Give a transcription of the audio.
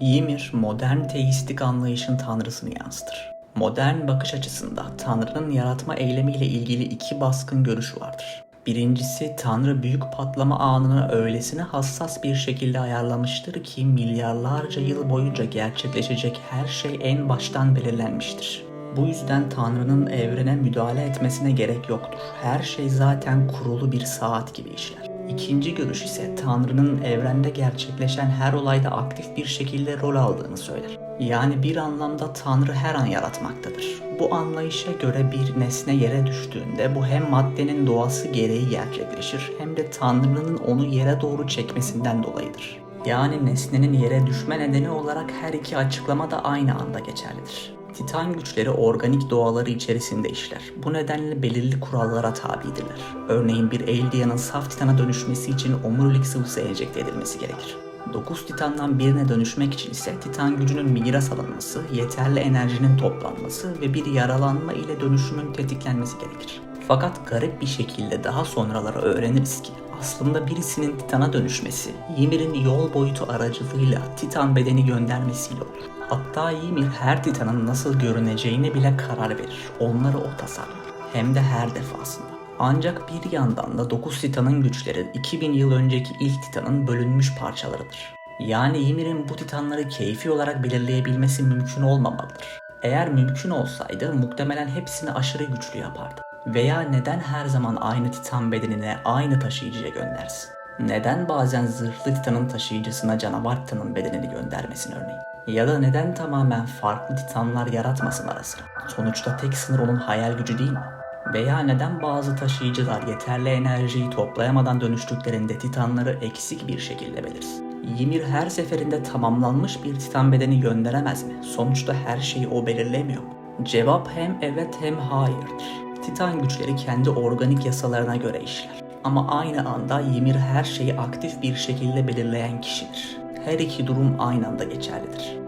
Ymir, modern teistik anlayışın tanrısını yansıtır. Modern bakış açısında Tanrı'nın yaratma eylemiyle ilgili iki baskın görüş vardır. Birincisi Tanrı büyük patlama anını öylesine hassas bir şekilde ayarlamıştır ki milyarlarca yıl boyunca gerçekleşecek her şey en baştan belirlenmiştir. Bu yüzden Tanrı'nın evrene müdahale etmesine gerek yoktur. Her şey zaten kurulu bir saat gibi işler. İkinci görüş ise Tanrı'nın evrende gerçekleşen her olayda aktif bir şekilde rol aldığını söyler. Yani bir anlamda Tanrı her an yaratmaktadır. Bu anlayışa göre bir nesne yere düştüğünde bu hem maddenin doğası gereği gerçekleşir hem de Tanrı'nın onu yere doğru çekmesinden dolayıdır. Yani nesnenin yere düşme nedeni olarak her iki açıklama da aynı anda geçerlidir. Titan güçleri organik doğaları içerisinde işler. Bu nedenle belirli kurallara tabidirler. Örneğin bir Eldia'nın saf titana dönüşmesi için omurilik sıvısı enjekte edilmesi gerekir. 9 titandan birine dönüşmek için ise titan gücünün miras alınması, yeterli enerjinin toplanması ve bir yaralanma ile dönüşümün tetiklenmesi gerekir. Fakat garip bir şekilde daha sonraları öğreniriz ki aslında birisinin titana dönüşmesi Ymir'in yol boyutu aracılığıyla titan bedeni göndermesiyle olur. Hatta Ymir her titanın nasıl görüneceğine bile karar verir. Onları o tasarlar. Hem de her defasında. Ancak bir yandan da 9 titanın güçleri 2000 yıl önceki ilk titanın bölünmüş parçalarıdır. Yani Ymir'in bu titanları keyfi olarak belirleyebilmesi mümkün olmamalıdır. Eğer mümkün olsaydı muhtemelen hepsini aşırı güçlü yapardı. Veya neden her zaman aynı titan bedenine aynı taşıyıcıya göndersin? Neden bazen zırhlı titanın taşıyıcısına canavar titanın bedenini göndermesin örneğin? Ya da neden tamamen farklı titanlar yaratmasın ara sıra? Sonuçta tek sınır onun hayal gücü değil mi? Veya neden bazı taşıyıcılar yeterli enerjiyi toplayamadan dönüştüklerinde titanları eksik bir şekilde belirsin? Ymir her seferinde tamamlanmış bir titan bedeni gönderemez mi? Sonuçta her şeyi o belirlemiyor mu? Cevap hem evet hem hayırdır. Titan güçleri kendi organik yasalarına göre işler. Ama aynı anda Ymir her şeyi aktif bir şekilde belirleyen kişidir. Her iki durum aynı anda geçerlidir.